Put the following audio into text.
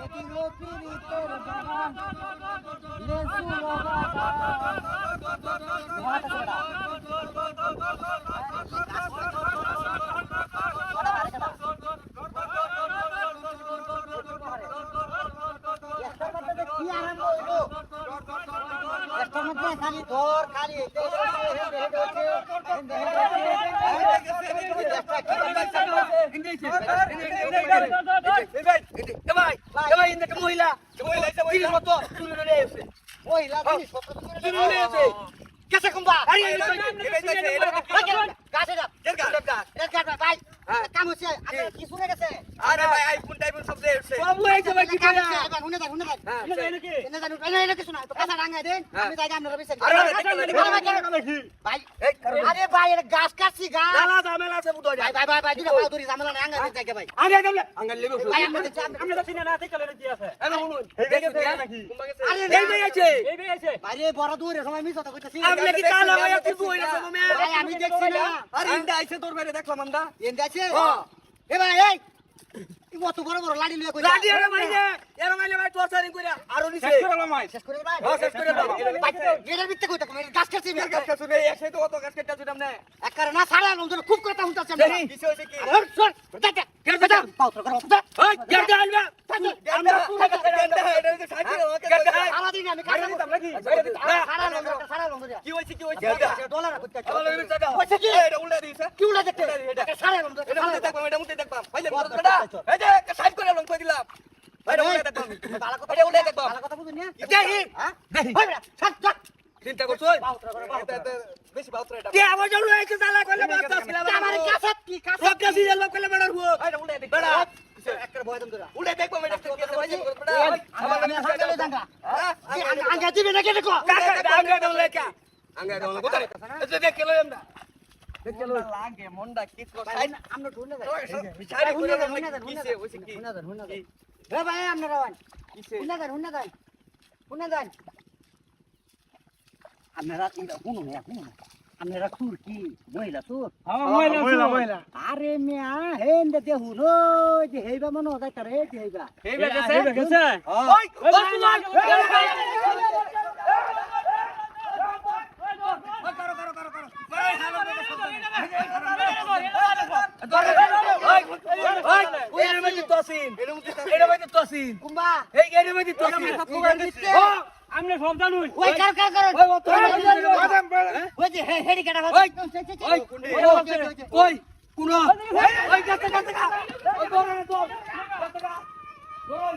দেখিলে পীড়িতের বাগান ধর মহিলা কেসে কুম্বা। গাছে ডাব এক গাছ ভাই। কাম হচ্ছে আপনার কি? শুনে গেছে? আরে ভাই আরে, ভাই আরে ভাই এটা গাছ কাটছি গাছ। জালা ঝামেলা আছে বুঝো ভাই ভাই ভাই ভাই দিলে ভাই। দূরি জামেলা না আঙ্গা দেখে ভাই আঙ্গাল লেবে ভাই আমরা দেখছি আমরা আমি শুনুন দেখে নাকি আরে এই ভাই আছে। আরে বড় দূরে সময় মিস হতে কইতাছি। আপনি কি কালা ভাই আপনি বই না তুমি আমি দেখছি না। আরে ইন্দা আইছে তোর বাইরে দেখলাম আমরা। এ ভাই এই। কত বড় বড় লাড়ি লয়ে কই লাডি আরে ভাই রে এর মাইলে ভাই টর্চারিং কইরা আর নিছে শেষ করে ভাই হ্যাঁ, শেষ করে দাও। ভাই গেরের ভিতরে কইতা কই গাছ কাটছি গাছ কাটছে শুনে এসে তো অত গাছ কাটছে শুনে এক কারণ না সারা লোক খুব কথা হুনতাছে আমি কিছু হইছে কি আরে সর দাদা কেন দাদা পাউত্র করো দাদা এই করে লং কই দিলাম হ্যাঁ চিন্তা করছ বেশি বাউত্র এটা কে আমার জন্য এই জালা করলে বাচ্চা ছিল আমার কাছে কি কাছে সিজন লোক করলে বেড়া দম ধরা উল্টা দেখবাম আমি হাঙ্গা জাঙ্গা আঙ্গা দিবে না কেন কো কাকা ডাঙ্গা দম লেকা আঙ্গা না কোথায় দেখ কেলো আমরা লাগে মনটা কি কর আমরা ঢুলে যাই। কিসে কি? ভাই কিসে? ইন্দা হুনো না হুনো। আপনারা সুর কি মহিলা সুর মহিলা মহিলা আরে মিয়া হেন্দে দেহু রো যে হেইবা মনে হয় তারে যে হেইবা ওই মধ্যে তসিন এর মধ্যে তসিন কুম্বা এই এর মধ্যে তসিন আমনে সব জানুই ওই কার কার কার ওই অত ওই যে হেডি কাটা ওই ওই কই কোন ওই গাছে গাছে ওই বড় তো গাছে গা ওই